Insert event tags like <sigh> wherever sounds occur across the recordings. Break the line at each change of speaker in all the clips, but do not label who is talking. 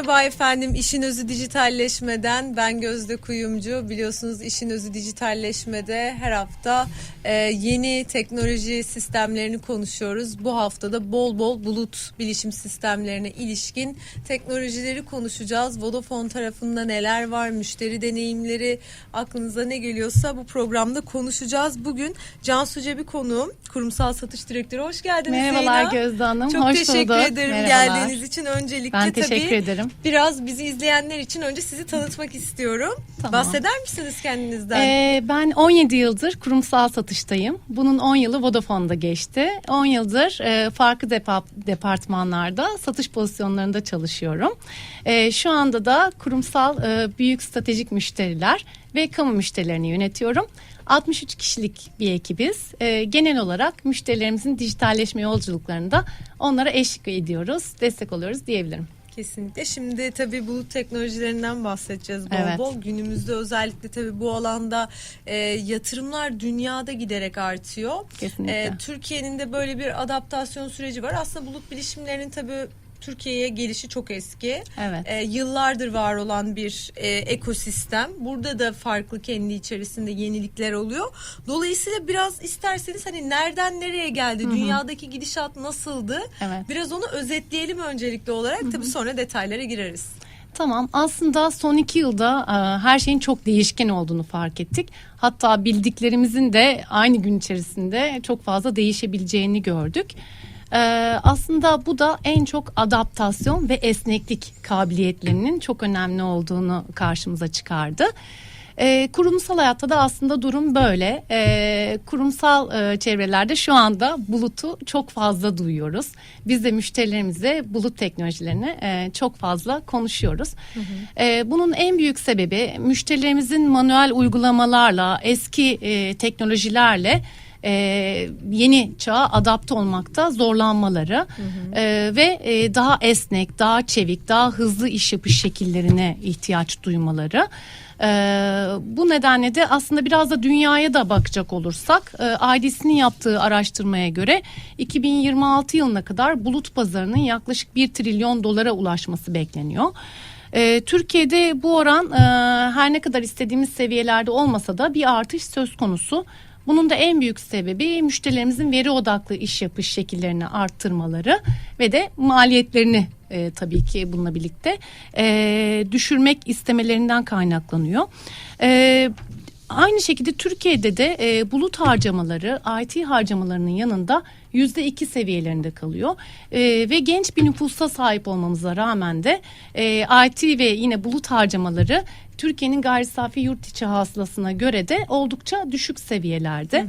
Merhaba efendim, İşin Özü Dijitalleşmeden ben Gözde Kuyumcu. Biliyorsunuz İşin Özü Dijitalleşmede her hafta e, yeni teknoloji sistemlerini konuşuyoruz. Bu haftada bol bol bulut bilişim sistemlerine ilişkin teknolojileri konuşacağız. Vodafone tarafında neler var, müşteri deneyimleri, aklınıza ne geliyorsa bu programda konuşacağız. Bugün Cansu Cebi konuğum, kurumsal satış direktörü. Hoş geldiniz
Merhabalar
Zeyna.
Gözde Hanım.
Çok
Hoş
teşekkür
bulduk.
ederim
Merhabalar.
geldiğiniz için. Öncelikle
Ben
tabii
teşekkür ederim.
Biraz bizi izleyenler için önce sizi tanıtmak istiyorum.
Tamam.
Bahseder misiniz kendinizden?
Ee, ben 17 yıldır kurumsal satıştayım. Bunun 10 yılı Vodafone'da geçti. 10 yıldır e, farklı depa- departmanlarda satış pozisyonlarında çalışıyorum. E, şu anda da kurumsal e, büyük stratejik müşteriler ve kamu müşterilerini yönetiyorum. 63 kişilik bir ekibiz. E, genel olarak müşterilerimizin dijitalleşme yolculuklarında onlara eşlik ediyoruz, destek oluyoruz diyebilirim.
Kesinlikle. Şimdi tabii bulut teknolojilerinden bahsedeceğiz bol
Evet.
bol. Günümüzde özellikle tabii bu alanda e, yatırımlar dünyada giderek artıyor.
Kesinlikle.
E, Türkiye'nin de böyle bir adaptasyon süreci var. Aslında bulut bilişimlerinin tabii Türkiye'ye gelişi çok eski.
Evet.
E, yıllardır var olan bir e, ekosistem. Burada da farklı kendi içerisinde yenilikler oluyor. Dolayısıyla biraz isterseniz hani nereden nereye geldi? Dünyadaki gidişat nasıldı?
Evet.
Biraz onu özetleyelim öncelikli olarak. Tabii sonra detaylara gireriz.
Tamam aslında son iki yılda e, her şeyin çok değişken olduğunu fark ettik. Hatta bildiklerimizin de aynı gün içerisinde çok fazla değişebileceğini gördük. E, aslında bu da en çok adaptasyon ve esneklik kabiliyetlerinin çok önemli olduğunu karşımıza çıkardı. E, kurumsal hayatta da aslında durum böyle. E, kurumsal e, çevrelerde şu anda bulutu çok fazla duyuyoruz. Biz de müşterilerimize bulut teknolojilerini e, çok fazla konuşuyoruz. E, bunun en büyük sebebi müşterilerimizin manuel uygulamalarla, eski e, teknolojilerle e, yeni çağa adapte olmakta zorlanmaları e, ve e, daha esnek, daha çevik, daha hızlı iş yapış şekillerine ihtiyaç duymaları. E, bu nedenle de aslında biraz da dünyaya da bakacak olursak e, IDC'nin yaptığı araştırmaya göre 2026 yılına kadar bulut pazarının yaklaşık 1 trilyon dolara ulaşması bekleniyor. E, Türkiye'de bu oran e, her ne kadar istediğimiz seviyelerde olmasa da bir artış söz konusu. Bunun da en büyük sebebi müşterilerimizin veri odaklı iş yapış şekillerini arttırmaları ve de maliyetlerini e, tabii ki bununla birlikte e, düşürmek istemelerinden kaynaklanıyor. E, Aynı şekilde Türkiye'de de e, bulut harcamaları IT harcamalarının yanında yüzde iki seviyelerinde kalıyor E, ve genç bir nüfusa sahip olmamıza rağmen de e, IT ve yine bulut harcamaları Türkiye'nin gayri safi yurt içi hasılasına göre de oldukça düşük seviyelerde.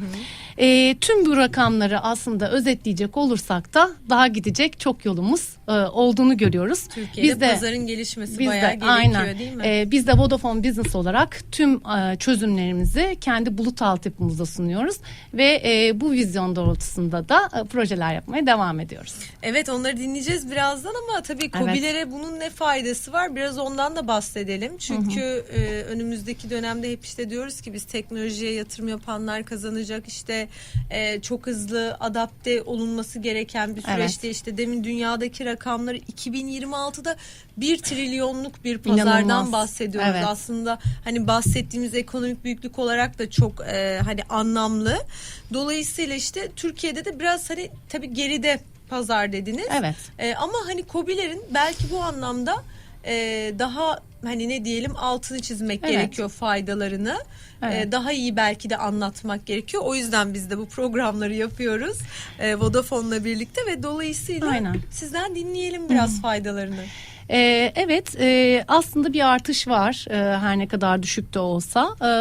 E, tüm bu rakamları aslında özetleyecek olursak da daha gidecek çok yolumuz e, olduğunu görüyoruz.
Türkiye'de pazarın gelişmesi
biz
bayağı
de,
gerekiyor
aynen.
değil mi?
Ee, biz de Vodafone Business olarak tüm e, çözümlerimizi kendi bulut altyapımızda sunuyoruz ve e, bu vizyon doğrultusunda da e, projeler yapmaya devam ediyoruz.
Evet onları dinleyeceğiz birazdan ama tabii COBİ'lere bunun ne faydası var biraz ondan da bahsedelim. Çünkü e, önümüzdeki dönemde hep işte diyoruz ki biz teknolojiye yatırım yapanlar kazanacak işte e, çok hızlı adapte olunması gereken bir süreçte işte demin dünyadaki rakamları 2026'da 1 trilyonluk bir pazardan
İnanılmaz.
bahsediyoruz.
Evet.
Aslında hani bahsettiğimiz ekonomik büyüklük olarak da çok e, hani anlamlı. Dolayısıyla işte Türkiye'de de biraz hani tabii geride pazar dediniz.
Evet.
E, ama hani KOBİ'lerin belki bu anlamda e, daha hani ne diyelim altını çizmek
Evet.
gerekiyor faydalarını.
Evet.
E, daha iyi belki de anlatmak gerekiyor. O yüzden biz de bu programları yapıyoruz. E, Vodafone'la birlikte ve dolayısıyla
Aynen.
sizden dinleyelim biraz faydalarını.
Ee, evet e, aslında bir artış var e, her ne kadar düşük de olsa. E,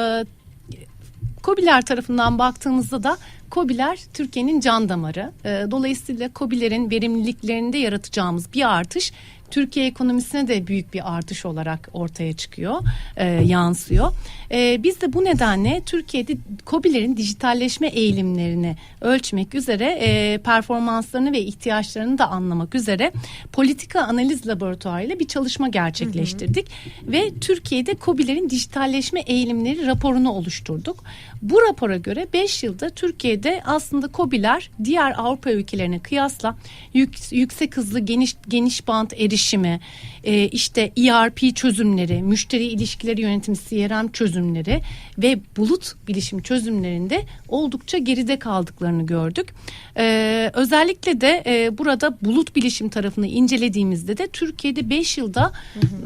KOBİ'ler tarafından baktığımızda da KOBİ'ler Türkiye'nin can damarı. Dolayısıyla KOBİ'lerin verimliliklerinde yaratacağımız bir artış Türkiye ekonomisine de büyük bir artış olarak ortaya çıkıyor, e, yansıyor. E, biz de bu nedenle Türkiye'de KOBİ'lerin dijitalleşme eğilimlerini ölçmek üzere e, performanslarını ve ihtiyaçlarını da anlamak üzere politika analiz laboratuvarı ile bir çalışma gerçekleştirdik ve Türkiye'de KOBİ'lerin dijitalleşme eğilimleri raporunu oluşturduk. Bu rapora göre 5 yılda Türkiye'de aslında KOBİ'ler diğer Avrupa ülkelerine kıyasla yük- yüksek hızlı geniş geniş bant erişim bilişimi, e, işte ERP çözümleri, müşteri ilişkileri yönetimi CRM çözümleri ve bulut bilişim çözümlerinde oldukça geride kaldıklarını gördük. E, özellikle de e, burada bulut bilişim tarafını incelediğimizde de Türkiye'de 5 yılda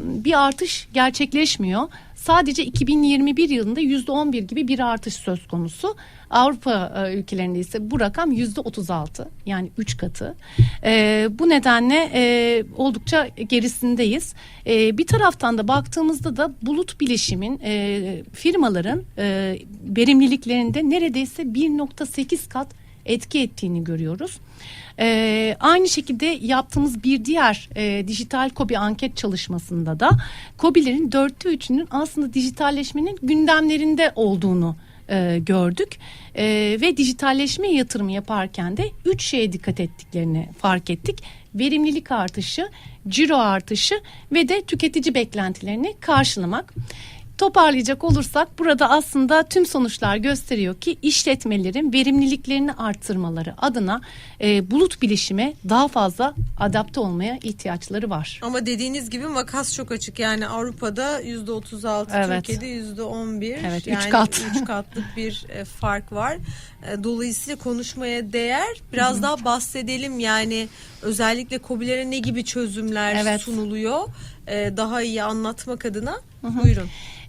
bir artış gerçekleşmiyor. Sadece 2021 yılında %11 gibi bir artış söz konusu. Avrupa e, ülkelerinde ise bu rakam %36 yani 3 katı. E, bu nedenle e, oldukça gerisindeyiz. Bir taraftan da baktığımızda da bulut bilişimin e, firmaların verimliliklerinde neredeyse 1.8 kat etki ettiğini görüyoruz. Ee, aynı şekilde yaptığımız bir diğer e, dijital kobi anket çalışmasında da kobilerin dörtte üçünün aslında dijitalleşmenin gündemlerinde olduğunu e, gördük E, ve dijitalleşmeye yatırım yaparken de üç şeye dikkat ettiklerini fark ettik. Verimlilik artışı, ciro artışı ve de tüketici beklentilerini karşılamak. Toparlayacak olursak burada aslında tüm sonuçlar gösteriyor ki işletmelerin verimliliklerini arttırmaları adına e, bulut bilişime daha fazla adapte olmaya ihtiyaçları var.
Ama dediğiniz gibi makas çok açık. Yani Avrupa'da %36,
Evet.
Türkiye'de %11.
Evet, üç
yani
kat.
üç katlık bir e, fark var. E, Dolayısıyla konuşmaya değer. Biraz daha bahsedelim. Yani özellikle KOBİ'lere ne gibi çözümler
Evet.
sunuluyor? E, Daha iyi anlatmak adına. Buyurun.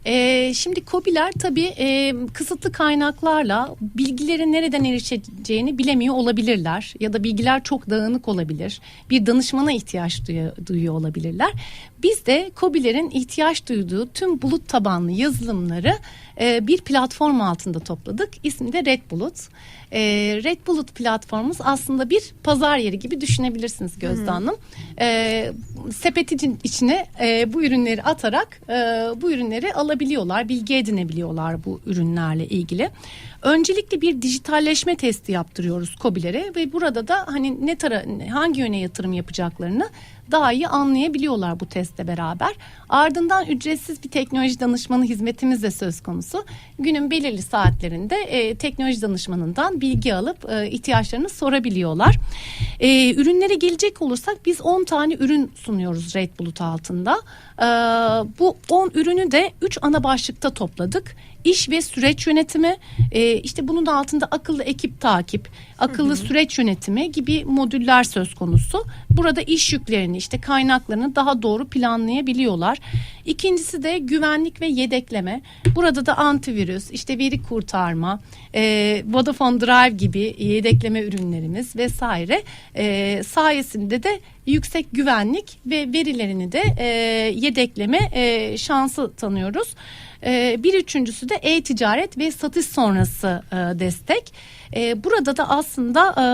Ee, şimdi KOBİ'ler tabii e, kısıtlı kaynaklarla bilgilere nereden erişeceğini bilemiyor olabilirler. Ya da bilgiler çok dağınık olabilir. Bir danışmana ihtiyaç duyu- duyuyor olabilirler. Biz de KOBİ'lerin ihtiyaç duyduğu tüm bulut tabanlı yazılımları e, bir platform altında topladık. İsmi de Red Bulut. E, Red Bulut platformumuz aslında bir pazar yeri gibi düşünebilirsiniz Gözde Hanım. E, sepetin içine e, bu ürünleri atarak e, bu ürünleri alabiliyorlar, bilgi edinebiliyorlar bu ürünlerle ilgili. Öncelikle bir dijitalleşme testi yaptırıyoruz KOBİ'lere ve burada da hani ne tara hangi yöne yatırım yapacaklarını daha iyi anlayabiliyorlar bu testle beraber. Ardından ücretsiz bir teknoloji danışmanı hizmetimiz de söz konusu. Günün belirli saatlerinde e, teknoloji danışmanından bilgi alıp e, ihtiyaçlarını sorabiliyorlar. E, ürünlere gelecek olursak biz 10 tane ürün sunuyoruz Red Bulut altında. E, bu 10 ürünü de 3 ana başlıkta topladık. İş ve süreç yönetimi, e, işte bunun altında akıllı ekip takip, akıllı süreç yönetimi gibi modüller söz konusu. Burada iş yüklerini, işte kaynaklarını daha doğru planlayabiliyorlar. İkincisi de güvenlik ve yedekleme. Burada da antivirüs, işte veri kurtarma, e, Vodafone Drive gibi yedekleme ürünlerimiz vesaire e, sayesinde de yüksek güvenlik ve verilerini de e, yedekleme e, şansı tanıyoruz. E, bir üçüncüsü de e-ticaret ve satış sonrası e, destek. E, burada da aslında e,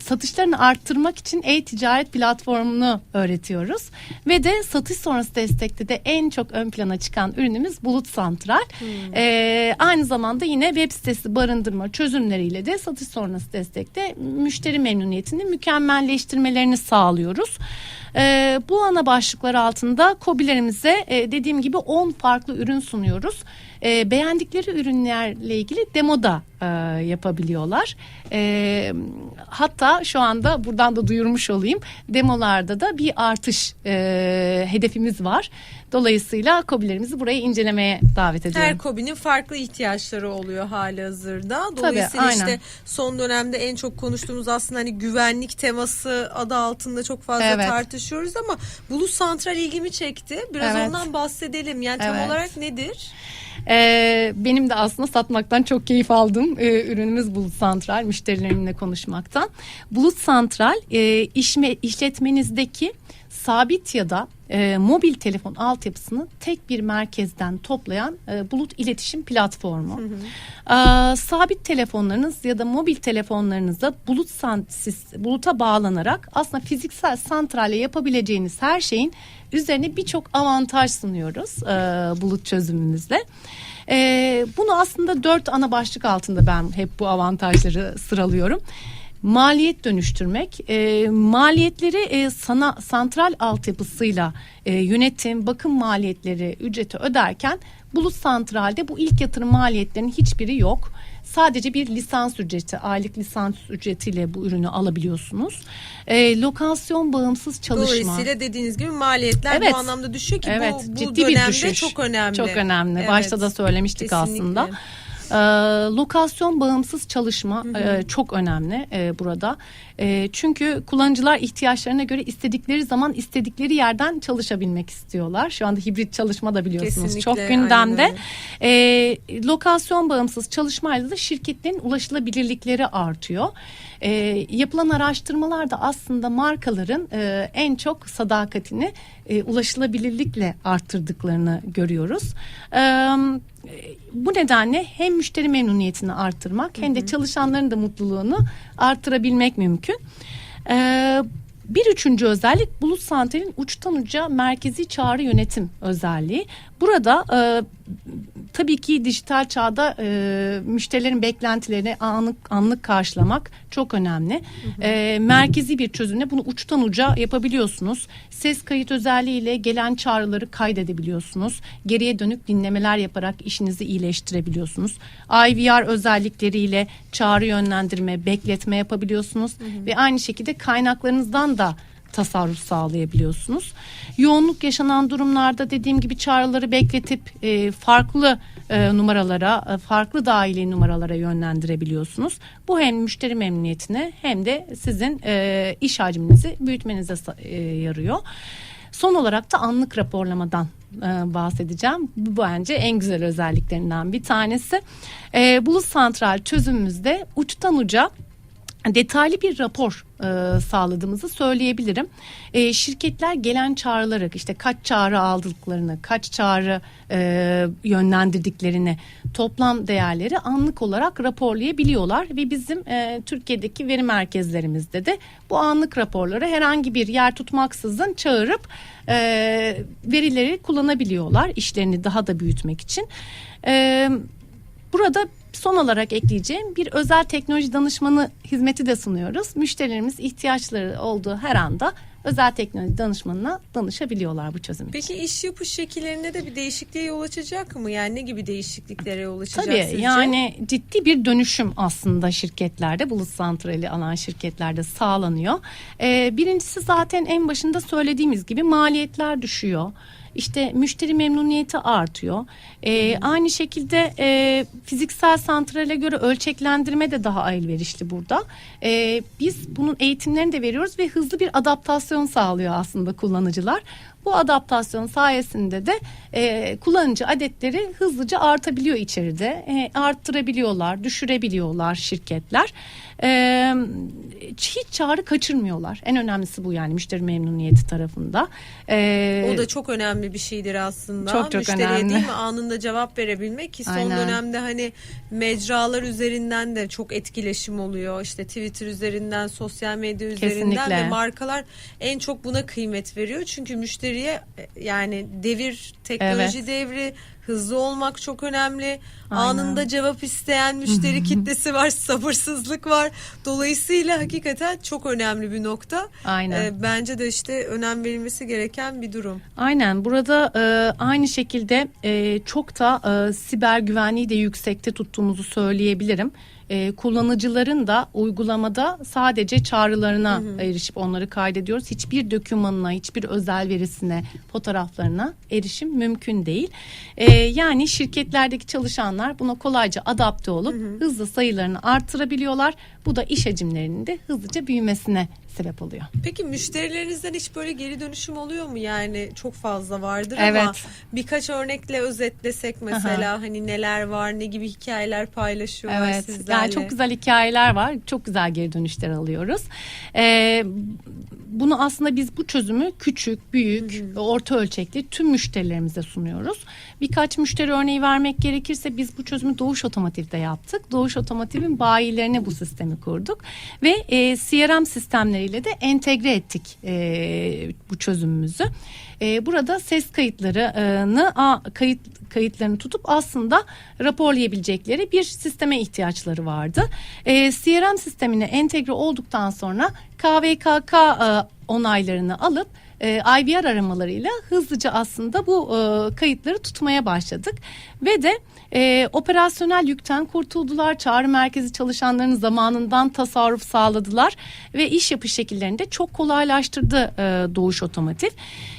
satışlarını arttırmak için e-ticaret platformunu öğretiyoruz. Ve de satış sonrası destekte de en çok ön plana çıkan ürünümüz Bulut Santral. E, aynı zamanda yine web sitesi barındırma çözümleriyle de satış sonrası destekte müşteri memnuniyetini mükemmelleştirmelerini sağlıyoruz. Ee, bu ana başlıklar altında KOBİ'lerimize e, dediğim gibi 10 farklı ürün sunuyoruz. Ee, beğendikleri ürünlerle ilgili demo da e, yapabiliyorlar. Ee, hatta şu anda buradan da duyurmuş olayım. Demolarda da bir artış e, hedefimiz var. Dolayısıyla KOBİ'lerimizi buraya incelemeye davet ediyorum.
Her KOBİ'nin farklı ihtiyaçları oluyor hali hazırda. Dolayısıyla
aynen.
işte son dönemde en çok konuştuğumuz aslında hani güvenlik teması adı altında çok fazla
Evet.
tartışıyoruz ama Bulut Santral ilgimi çekti. Biraz
Evet.
ondan bahsedelim. Yani tam
Evet.
olarak nedir?
Ee, benim de aslında satmaktan çok keyif aldım. Ee, ürünümüz Bulut Santral, müşterilerimle konuşmaktan. Bulut Santral e, işme, işletmenizdeki sabit ya da e, mobil telefon altyapısını tek bir merkezden toplayan e, bulut iletişim platformu. Aa, sabit telefonlarınız ya da mobil telefonlarınıza bulut san- sis- buluta bağlanarak aslında fiziksel santralle yapabileceğiniz her şeyin üzerine birçok avantaj sunuyoruz e, bulut çözümümüzle. E, bunu aslında dört ana başlık altında ben hep bu avantajları sıralıyorum. Maliyet dönüştürmek, e, maliyetleri e, sana santral altyapısıyla e, yönetim, bakım maliyetleri ücreti öderken Bulut Santral'de bu ilk yatırım maliyetlerinin hiçbiri yok. sadece bir lisans ücreti, aylık lisans ücretiyle bu ürünü alabiliyorsunuz. E, lokasyon bağımsız çalışma.
Dolayısıyla dediğiniz gibi maliyetler
Evet.
bu anlamda düşüyor ki
evet,
bu, bu
ciddi bir
dönemde
düşüş.
çok önemli.
Çok önemli.
Evet,
Başta da söylemiştik
kesinlikle.
aslında. Ee, lokasyon bağımsız çalışma e, çok önemli e, burada. E, çünkü kullanıcılar ihtiyaçlarına göre istedikleri zaman istedikleri yerden çalışabilmek istiyorlar. Şu anda hibrit çalışma da biliyorsunuz
Kesinlikle,
çok gündemde. E, lokasyon bağımsız çalışmayla da şirketlerin ulaşılabilirlikleri artıyor. E, yapılan araştırmalarda aslında markaların e, en çok sadakatini e, ulaşılabilirlikle arttırdıklarını görüyoruz. E, bu nedenle hem müşteri memnuniyetini arttırmak hem de çalışanların da mutluluğunu arttırabilmek mümkün. Ee, bir üçüncü özellik Bulut Santral'in uçtan uca merkezi çağrı yönetim özelliği. Burada e, tabii ki dijital çağda e, müşterilerin beklentilerini anlık anlık karşılamak çok önemli. E, merkezi bir çözümle bunu uçtan uca yapabiliyorsunuz. Ses kayıt özelliğiyle gelen çağrıları kaydedebiliyorsunuz. Geriye dönük dinlemeler yaparak işinizi iyileştirebiliyorsunuz. IVR özellikleriyle çağrı yönlendirme, bekletme yapabiliyorsunuz ve aynı şekilde kaynaklarınızdan da tasarruf sağlayabiliyorsunuz. Yoğunluk yaşanan durumlarda dediğim gibi çağrıları bekletip e, farklı e, numaralara, e, farklı dahili numaralara yönlendirebiliyorsunuz. Bu hem müşteri memnuniyetine hem de sizin e, iş hacminizi büyütmenize e, yarıyor. Son olarak da anlık raporlamadan e, bahsedeceğim. Bu bence en güzel özelliklerinden bir tanesi. E, Bulut Santral çözümümüzde uçtan uca detaylı bir rapor e, sağladığımızı söyleyebilirim. E, şirketler gelen çağrıları işte kaç çağrı aldıklarını, kaç çağrı e, yönlendirdiklerini, toplam değerleri anlık olarak raporlayabiliyorlar ve bizim e, Türkiye'deki veri merkezlerimizde de bu anlık raporları herhangi bir yer tutmaksızın çağırıp e, verileri kullanabiliyorlar işlerini daha da büyütmek için. E, Burada son olarak ekleyeceğim bir özel teknoloji danışmanı hizmeti de sunuyoruz. Müşterilerimiz ihtiyaçları olduğu her anda özel teknoloji danışmanına danışabiliyorlar bu çözüm için.
Peki iş yapış şekillerinde de bir değişikliğe yol açacak mı? Yani ne gibi değişikliklere yol açacak
Tabii
sizce?
yani ciddi bir dönüşüm aslında şirketlerde bulut santrali alan şirketlerde sağlanıyor. Ee, birincisi zaten en başında söylediğimiz gibi maliyetler düşüyor. İşte müşteri memnuniyeti artıyor. Ee, aynı şekilde e, fiziksel santrale göre ölçeklendirme de daha elverişli burada. Ee, biz bunun eğitimlerini de veriyoruz ve hızlı bir adaptasyon sağlıyor aslında kullanıcılar. Bu adaptasyon sayesinde de e, kullanıcı adetleri hızlıca artabiliyor içeride. E, arttırabiliyorlar, düşürebiliyorlar şirketler. E, hiç çağrı kaçırmıyorlar. En önemlisi bu yani müşteri memnuniyeti tarafında. E,
O da çok önemli bir şeydir aslında.
Çok çok
Müşteriye
önemli.
değil mi anında cevap verebilmek ki son
Aynen.
dönemde hani mecralar üzerinden de çok etkileşim oluyor. İşte Twitter üzerinden, sosyal medya üzerinden
Kesinlikle.
ve markalar en çok buna kıymet veriyor. Çünkü müşteriye e, yani devir, teknoloji
Evet.
devri, hızlı olmak çok önemli.
Aynen.
Anında cevap isteyen müşteri <laughs> kitlesi var, sabırsızlık var. Dolayısıyla hakikaten çok önemli bir nokta.
Aynen.
Ee, bence de işte önem verilmesi gereken bir durum.
Aynen burada e, aynı şekilde e, çok da e, siber güvenliği de yüksekte tuttuğumuzu söyleyebilirim. E, kullanıcıların da uygulamada sadece çağrılarına erişip onları kaydediyoruz. Hiçbir dokümanına, hiçbir özel verisine, fotoğraflarına erişim mümkün değil. E, yani şirketlerdeki çalışanlar buna kolayca adapte olup hızlı sayılarını artırabiliyorlar. Bu da iş hacimlerinin de hızlıca büyümesine sebep oluyor.
Peki müşterilerinizden hiç böyle geri dönüşüm oluyor mu? Yani çok fazla vardır
Evet.
ama birkaç örnekle özetlesek mesela hani neler var, ne gibi hikayeler paylaşıyorlar
Evet.
sizlerle.
Yani çok güzel hikayeler var. Çok güzel geri dönüşler alıyoruz. Ee, bunu aslında biz bu çözümü küçük, büyük, orta ölçekli tüm müşterilerimize sunuyoruz. Birkaç müşteri örneği vermek gerekirse biz bu çözümü Doğuş Otomotiv'de yaptık. Doğuş Otomotiv'in bayilerine bu sistemi kurduk ve e, CRM sistemleriyle de entegre ettik e, bu çözümümüzü. E, burada ses kayıtlarını a, kayıt kayıtlarını tutup aslında raporlayabilecekleri bir sisteme ihtiyaçları vardı. E, CRM sistemine entegre olduktan sonra KVKK e, onaylarını alıp e, IVR aramalarıyla hızlıca aslında bu e, kayıtları tutmaya başladık ve de e, operasyonel yükten kurtuldular. Çağrı merkezi çalışanlarının zamanından tasarruf sağladılar ve iş yapış şekillerini de çok kolaylaştırdı e, Doğuş Otomotiv.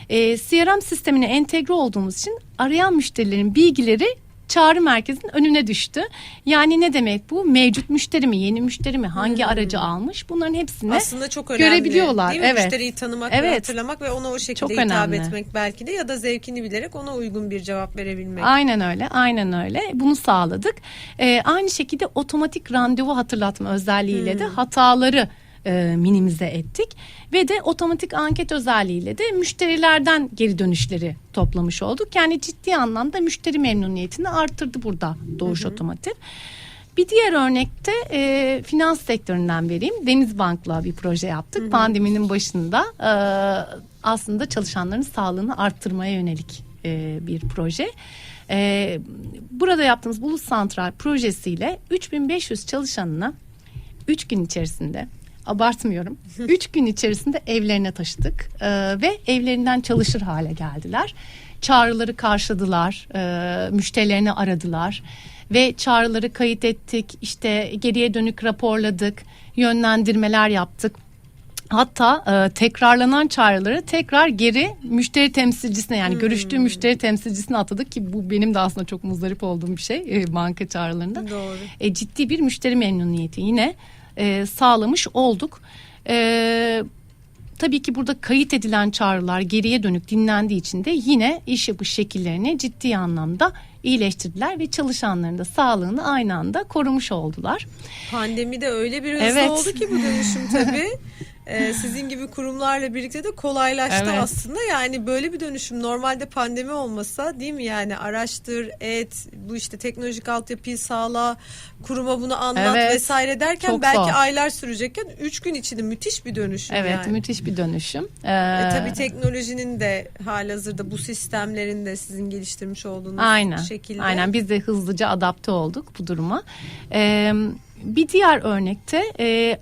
E, CRM sistemine entegre olduğumuz için arayan müşterilerin bilgileri çağrı merkezinin önüne düştü. Yani ne demek bu? Mevcut müşteri mi, yeni müşteri mi, hangi aracı almış? Bunların hepsini
Aslında çok önemli.
görebiliyorlar.
Değil mi?
Evet.
Müşteriyi tanımak ve
Evet.
hatırlamak ve ona o şekilde
Çok
hitap
önemli.
etmek belki de ya da zevkini bilerek ona uygun bir cevap verebilmek.
Aynen öyle, aynen öyle. Bunu sağladık. Ee, aynı şekilde otomatik randevu hatırlatma özelliğiyle de hataları e, minimize ettik ve de otomatik anket özelliğiyle de müşterilerden geri dönüşleri toplamış olduk. Yani ciddi anlamda müşteri memnuniyetini arttırdı burada Doğuş Otomotiv. Bir diğer örnekte e, finans sektöründen vereyim. Denizbank'la bir proje yaptık. Pandeminin başında e, aslında çalışanların sağlığını arttırmaya yönelik e, bir proje. E, burada yaptığımız Bulut Santral projesiyle 3500 çalışanına 3 gün içerisinde abartmıyorum. <laughs> 3 gün içerisinde evlerine taşıdık e, ve evlerinden çalışır hale geldiler. Çağrıları karşıladılar, e, müşterilerini aradılar ve çağrıları kayıt ettik. İşte geriye dönük raporladık, yönlendirmeler yaptık. Hatta e, tekrarlanan çağrıları tekrar geri müşteri temsilcisine yani görüştüğü müşteri temsilcisine atadık ki bu benim de aslında çok muzdarip olduğum bir şey e, banka çağrılarında.
Doğru.
E, ciddi bir müşteri memnuniyeti yine e, sağlamış olduk. E, tabii ki burada kayıt edilen çağrılar geriye dönük dinlendiği için de yine iş yapış şekillerini ciddi anlamda iyileştirdiler ve çalışanların da sağlığını aynı anda korumuş oldular.
Pandemide öyle bir hızlı
Evet.
oldu ki bu dönüşüm tabii. <laughs> Ee, sizin gibi kurumlarla birlikte de kolaylaştı
Evet.
aslında. Yani böyle bir dönüşüm normalde pandemi olmasa değil mi yani araştır, et, bu işte teknolojik altyapıyı sağla, kuruma bunu anlat
Evet.
vesaire derken
Çok
belki
zor.
aylar sürecekken 3 gün içinde müthiş bir dönüşüm
Evet
yani.
müthiş bir dönüşüm.
E,
Ee,
tabii teknolojinin de halihazırda bu sistemlerin de sizin geliştirmiş olduğunuz
Aynen.
şekilde.
Aynen biz de hızlıca adapte olduk bu duruma. Ee, bir diğer örnekte e,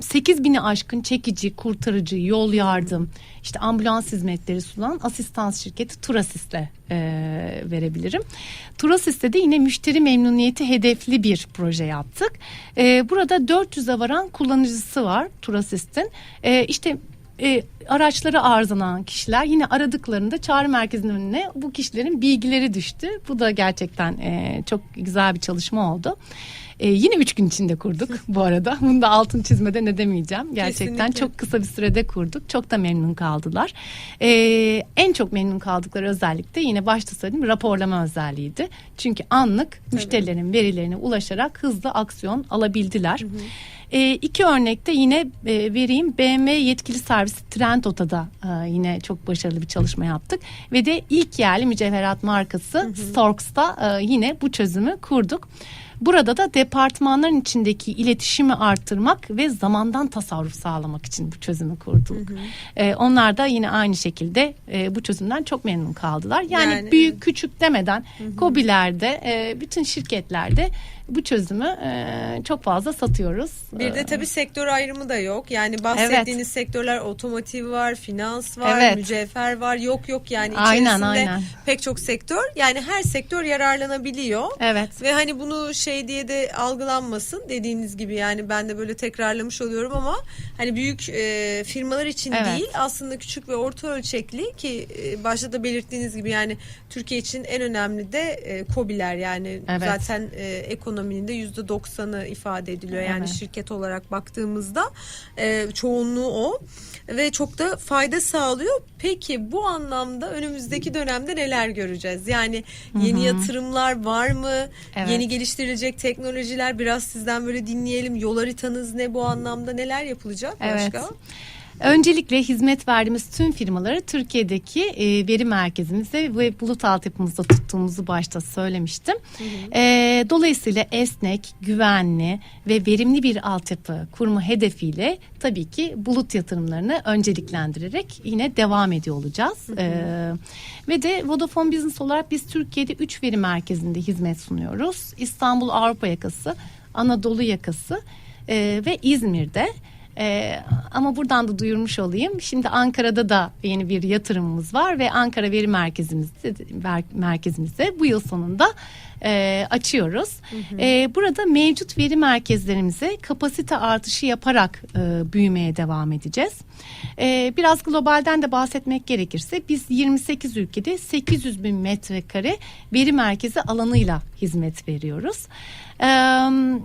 8 bini aşkın çekici, kurtarıcı, yol yardım, işte ambulans hizmetleri sunan asistans şirketi Turasis'le e, verebilirim. Turasis'te de yine müşteri memnuniyeti hedefli bir proje yaptık. E, burada 400'e varan kullanıcısı var Turasis'in. E, işte e, araçları arızalanan kişiler yine aradıklarında çağrı merkezinin önüne bu kişilerin bilgileri düştü. Bu da gerçekten e, çok güzel bir çalışma oldu. E, yine üç gün içinde kurduk <laughs> bu arada. Bunu da altın çizmeden edemeyeceğim. Gerçekten
Kesinlikle.
çok kısa bir sürede kurduk. Çok da memnun kaldılar. E, en çok memnun kaldıkları özellik de yine başta söylediğim raporlama özelliğiydi. Çünkü anlık müşterilerin verilerine ulaşarak hızlı aksiyon alabildiler. E, iki örnekte yine e, vereyim. BMW yetkili servisi Trendota'da e, yine çok başarılı bir çalışma yaptık. Ve de ilk yerli mücevherat markası Storks'ta e, yine bu çözümü kurduk. Burada da departmanların içindeki iletişimi arttırmak ve zamandan tasarruf sağlamak için bu çözümü kurduk. E, onlar da yine aynı şekilde e, bu çözümden çok memnun kaldılar. Yani,
Yani,
büyük
evet.
küçük demeden COBİ'lerde e, bütün şirketlerde bu çözümü e, çok fazla satıyoruz.
Bir de
E,
tabii sektör ayrımı da yok. Yani bahsettiğiniz sektörler otomotiv var, finans var,
Evet.
mücevher var. Yok yok yani
Aynen,
içerisinde
aynen.
pek çok sektör. Yani her sektör yararlanabiliyor.
Evet.
Ve hani bunu şey diye de algılanmasın dediğiniz gibi yani ben de böyle tekrarlamış oluyorum ama hani büyük e, firmalar için
Evet.
değil aslında küçük ve orta ölçekli ki e, başta da belirttiğiniz gibi yani Türkiye için en önemli de e, KOBİ'ler yani
Evet.
zaten e, ekonominin de yüzde doksanı ifade ediliyor yani
Evet.
şirket olarak baktığımızda e, çoğunluğu o ve çok da fayda sağlıyor. Peki bu anlamda önümüzdeki dönemde neler göreceğiz? Yani yeni yatırımlar var mı?
Evet.
Yeni geliştirilecek teknolojiler biraz sizden böyle dinleyelim. Yol haritanız ne bu anlamda? Neler yapılacak başka?
Evet. Öncelikle hizmet verdiğimiz tüm firmaları Türkiye'deki e, veri merkezimizde ve bulut altyapımızda tuttuğumuzu başta söylemiştim. E, dolayısıyla esnek, güvenli ve verimli bir altyapı kurma hedefiyle tabii ki bulut yatırımlarını önceliklendirerek yine devam ediyor olacağız. E, ve de Vodafone Business olarak biz Türkiye'de 3 veri merkezinde hizmet sunuyoruz. İstanbul Avrupa yakası, Anadolu yakası e, ve İzmir'de. Ee, ama buradan da duyurmuş olayım. Şimdi Ankara'da da yeni bir yatırımımız var ve Ankara Veri Merkezimizde mer- merkezimizde bu yıl sonunda e, açıyoruz. E, burada mevcut veri merkezlerimize kapasite artışı yaparak e, büyümeye devam edeceğiz. E, biraz globalden de bahsetmek gerekirse biz 28 ülkede 800 bin metrekare veri merkezi alanıyla hizmet veriyoruz. Evet.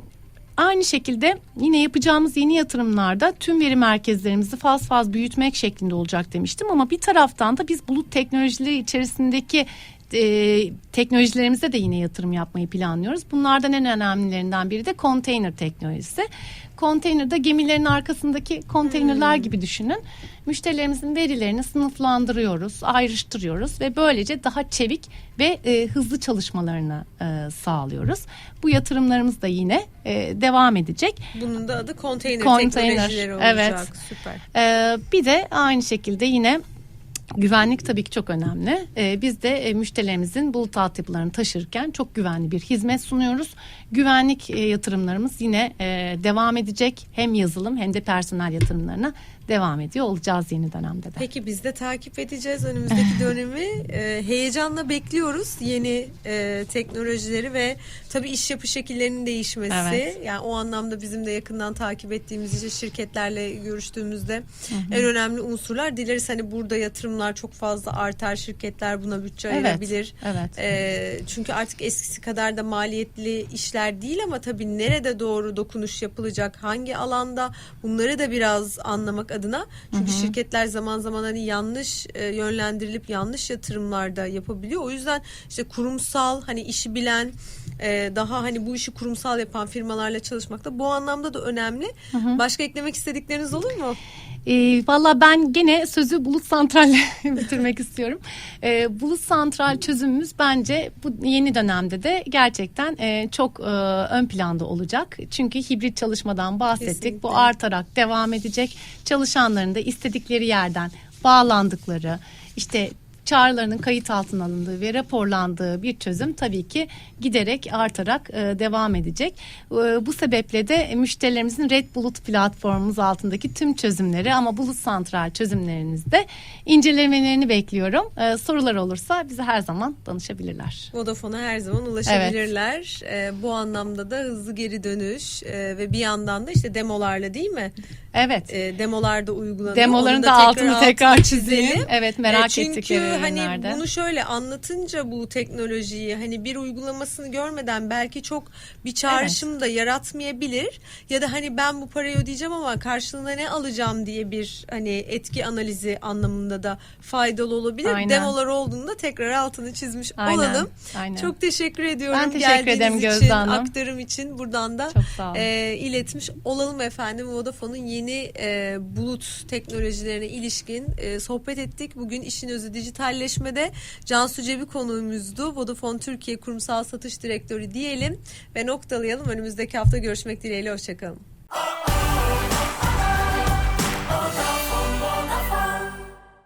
Aynı şekilde yine yapacağımız yeni yatırımlarda tüm veri merkezlerimizi faz faz büyütmek şeklinde olacak demiştim. Ama bir taraftan da biz bulut teknolojileri içerisindeki e, teknolojilerimize de yine yatırım yapmayı planlıyoruz. Bunlardan en önemlilerinden biri de konteyner teknolojisi. Konteynerda gemilerin arkasındaki konteynerler gibi düşünün. Müşterilerimizin verilerini sınıflandırıyoruz, ayrıştırıyoruz ve böylece daha çevik ve e, hızlı çalışmalarını e, sağlıyoruz. Bu yatırımlarımız da yine e, devam edecek.
Bunun da adı konteyner,
Konteyner,
teknolojileri olacak.
evet.
Süper.
Ee, bir de aynı şekilde yine güvenlik tabii ki çok önemli. Ee, biz de e, müşterilerimizin bulut altyapılarını taşırken çok güvenli bir hizmet sunuyoruz. Güvenlik e, yatırımlarımız yine e, devam edecek. Hem yazılım hem de personel yatırımlarına devam ediyor olacağız yeni dönemde de.
Peki biz de takip edeceğiz önümüzdeki <laughs> dönemi. Ee, heyecanla bekliyoruz yeni e, teknolojileri ve tabii iş yapı şekillerinin değişmesi.
Evet.
Yani o anlamda bizim de yakından takip ettiğimiz işte şirketlerle görüştüğümüzde en önemli unsurlar. Dileriz hani burada yatırımlar çok fazla artar. Şirketler buna bütçe
Evet,
ayırabilir.
evet.
Ee, çünkü artık eskisi kadar da maliyetli işler değil ama tabii nerede doğru dokunuş yapılacak, hangi alanda bunları da biraz anlamak adına. Çünkü şirketler zaman zaman hani yanlış e, yönlendirilip yanlış yatırımlarda yapabiliyor. O yüzden işte kurumsal hani işi bilen e, daha hani bu işi kurumsal yapan firmalarla çalışmak da bu anlamda da önemli. Başka eklemek istedikleriniz olur mu?
E, Valla ben gene sözü bulut santralle <laughs> bitirmek istiyorum. E, bulut santral çözümümüz bence bu yeni dönemde de gerçekten e, çok e, ön planda olacak. Çünkü hibrit çalışmadan bahsettik.
Kesinlikle.
Bu artarak devam edecek. Çalışanların da istedikleri yerden bağlandıkları işte çağrılarının kayıt altına alındığı ve raporlandığı bir çözüm tabii ki giderek artarak e, devam edecek. E, bu sebeple de müşterilerimizin Red Bulut platformumuz altındaki tüm çözümleri ama Bulut Santral çözümlerinizde incelemelerini bekliyorum. E, sorular olursa bize her zaman danışabilirler.
Vodafone'a her zaman ulaşabilirler. Ee, bu anlamda da hızlı geri dönüş e, ve bir yandan da işte demolarla değil mi?
Evet.
E, demolarda uygulanıyor.
Demoların
Onu
da altını tekrar
altını
çizelim. Evet, merak
E, çünkü hani bunu şöyle anlatınca bu teknolojiyi hani bir uygulamasını görmeden belki çok bir çağrışım da yaratmayabilir ya da hani ben bu parayı ödeyeceğim ama karşılığında ne alacağım diye bir hani etki analizi anlamında da faydalı olabilir.
Aynen.
Demolar olduğunda tekrar altını çizmiş
Aynen,
olalım.
aynen.
Çok teşekkür ediyorum.
Ben teşekkür
Geldiğiniz
ederim
için,
Gözde Hanım.
aktarım için buradan da e, iletmiş olalım efendim. Vodafone'un yeni e, bulut teknolojilerine ilişkin e, sohbet ettik. Bugün işin özü dijitalleşmede Cansu Cebi konuğumuzdu. Vodafone Türkiye Kurumsal Satış Direktörü diyelim ve noktalayalım. Önümüzdeki hafta görüşmek dileğiyle. Hoşçakalın.